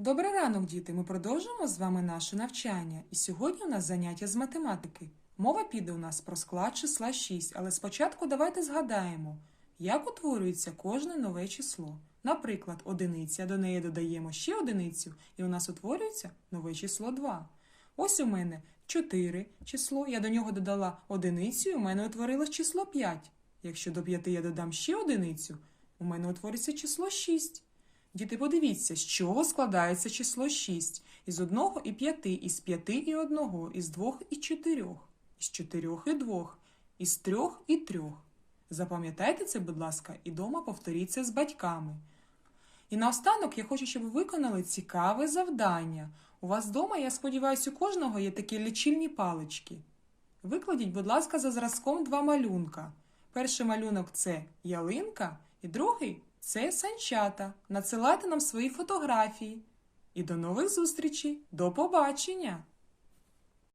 Добрий ранок, діти! Ми продовжуємо з вами наше навчання. І сьогодні у нас заняття з математики. Мова піде у нас про склад числа 6, але спочатку давайте згадаємо, як утворюється кожне нове число. Наприклад, одиниця, до неї додаємо ще одиницю, і у нас утворюється нове число 2. Ось у мене 4 число, я до нього додала одиницю, і у мене утворилось число 5. Якщо до 5 я додам ще одиницю, у мене утвориться число 6. Діти, подивіться, з чого складається число 6. Із одного і п'яти, із п'яти і одного, із двох і чотирьох, із чотирьох і двох, із трьох і трьох. Запам'ятайте це, будь ласка, і дома повторіть це з батьками. І наостанок я хочу, щоб ви виконали цікаве завдання. У вас вдома, я сподіваюся, у кожного є такі лічильні палички. Викладіть, будь ласка, за зразком два малюнка. Перший малюнок це ялинка, і другий це санчата. Надсилайте нам свої фотографії. І до нових зустрічей. До побачення!